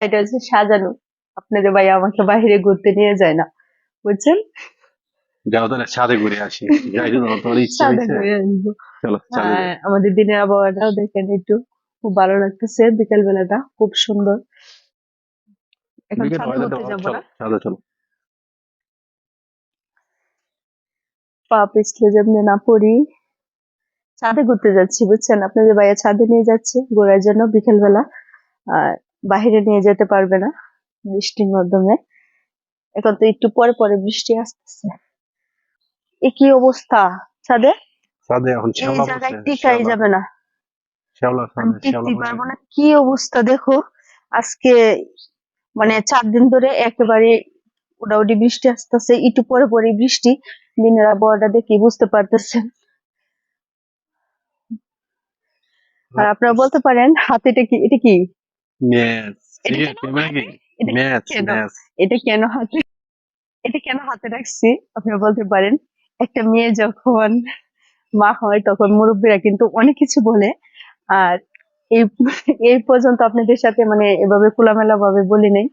এটা হচ্ছে সাজানো। আপনাদের ভাই আমাকে বাইরে ঘুরতে নিয়ে যায় না। বুঝছেন? যাও তাহলে ছাদে ঘুরে আসি। যাই জন্য তোমার ইচ্ছা সাদা হয়েছে। করে আনব। চলো চলো হ্যাঁ, আমাদের দিনের আবহাওয়াটাও দেখেন একটু। খুব ভালো লাগতেছে বিকেল বেলাটা খুব সুন্দর। এখন ছাদে চলো পা পিছলে যেমনি না পড়ি। ছাদে ঘুরতে যাচ্ছি বুঝছেন? আপনাদের ভাইয়া ছাদে নিয়ে যাচ্ছে ঘোরার জন্য বিকেল বেলা আর বাহিরে নিয়ে যেতে পারবে না বৃষ্টির মাধ্যমে। এখন তো একটু পরে পরে বৃষ্টি আসতেছে। এ কি অবস্থা? ছাদে? ছাদে এখন শ্যাওলা জায়গায় টিকাই যাবে না। শ্যাওলা আমি ছাদে শ্যাওলা টিকতে পারব না। কি অবস্থা দেখো। আজকে মানে চার দিন ধরে একেবারে উডাউডি বৃষ্টি আসতেছে একটু পরে পরে বৃষ্টি। দিনের আবহাওয়াটা দেখে বুঝতে পারতেছেন। আর আপনারা বলতে পারেন হাতে এটা কি এটা কি? ম্যাচ এটা কেন আছে এটা ম্যাচ কেন? ম্যাচ এটা কেন হাতে? এটা কেন হাতে রাখছি? আপনারা বলতে পারেন একটা মেয়ে যখন মা হয় তখন মুরব্বীরা কিন্তু অনেক কিছু বলে। আর এই এই পর্যন্ত আপনাদের সাথে মানে এভাবে খোলামেলা ভাবে বলি নাই।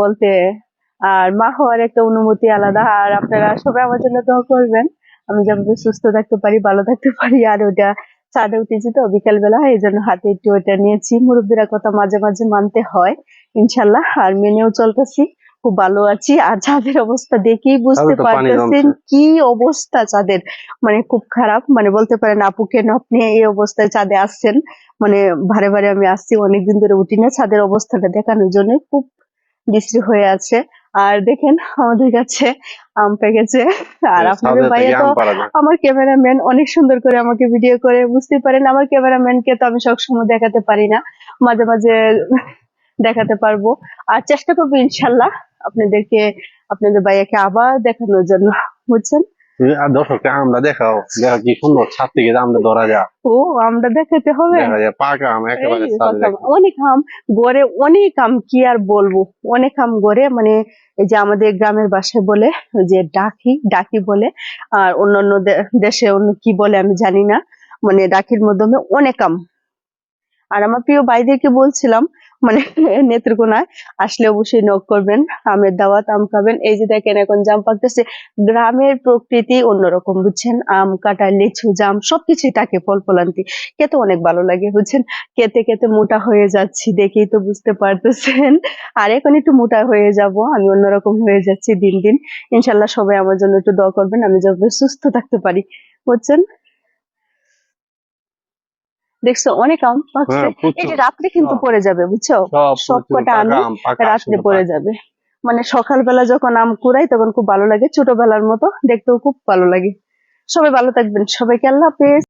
বলতে আর মা হওয়ার একটা অনুমতি আলাদা। আর আপনারা সবাই আমার জন্য দোয়া করবেন। আমি যেভাবে সুস্থ থাকতে পারি ভালো থাকতে পারি আর ওটা ছাদে উঠেছি তো বিকাল বেলা এই জন্য হাতে একটু ওটা নিয়েছি। মুরব্বীরা কথা মাঝে মাঝে মানতে হয় ইনশাল্লাহ। আর মেনেও চলতেছি খুব ভালো আছি। আর চাঁদের অবস্থা দেখেই বুঝতে পারতেছেন কি অবস্থা চাঁদের মানে খুব খারাপ মানে বলতে পারেন আপু কেন আপনি এই অবস্থায় চাঁদে আসছেন? মানে ভারে ভারে আমি আসছি অনেকদিন ধরে উঠি না। ছাদের অবস্থাটা দেখানোর জন্য খুব বিশ্রী হয়ে আছে। আর দেখেন আমাদের কাছে আম পেকেছে। আর আপনাদের ভাইয়া তো। আমার ক্যামেরাম্যান অনেক সুন্দর করে আমাকে ভিডিও করে বুঝতে পারেন? আমার ক্যামেরাম্যানকে তো আমি সবসময় দেখাতে পারি না। মাঝে মাঝে দেখাতে পারব। আর চেষ্টা করব ইনশাল্লাহ আপনাদেরকে আপনাদের ভাইয়াকে আবার দেখানোর জন্য বুঝছেন? আর দর্শককে আমরা দেখাও দেখো কি সুন্দর ছাদ থেকে আমরা ধরা যায়। ও আমরা দেখাতে হবে? পাকা আম একেবারে। অনেক আম গড়ে অনেক আম কি আর বলব? অনেক আম গড়ে মানে এই যে আমাদের গ্রামের বাসায় বলে যে ডাকি ডাকি বলে আর অন্যান্য দেশে অন্য কি বলে আমি জানি না মানে ডাকির মাধ্যমে অনেক আম। আর আমার প্রিয় ভাইদেরকে বলছিলাম মানে নেত্রকোনায়, আসলে অবশ্যই নক করবেন, আমের দাওয়াত, আম খাবেন। এই যে দেখেন, এখন জাম পাকতেছে। গ্রামের প্রকৃতি অন্যরকম, বুঝছেন? আম কাঁটা লিচু, জাম, সবকিছুই থাকে ফল ফলান্তি। খেতে অনেক ভালো লাগে, বুঝছেন? খেতে খেতে মোটা হয়ে যাচ্ছি, দেখেই তো বুঝতে পারতেছেন। আর এখন একটু মোটা হয়ে যাব, আমি অন্যরকম হয়ে যাচ্ছি দিন দিন। ইনশাল্লাহ সবাই আমার জন্য একটু দোয়া করবেন, আমি যাতে সুস্থ থাকতে পারি, বুঝছেন? দেখছ অনেক আম পাকছে হ্যাঁ, রাত্রে কিন্তু পরে পড়ে যাবে বুঝছ? সব সব কটা পাকা আম, রাত্রে পরে পড়ে যাবে। মানে সকালবেলা যখন আম কুড়াই তখন খুব ভালো লাগে ছোটবেলার মতো দেখতেও খুব ভালো লাগে। সবাই ভালো থাকবেন। সবাইকে আল্লাহ হাফেজ।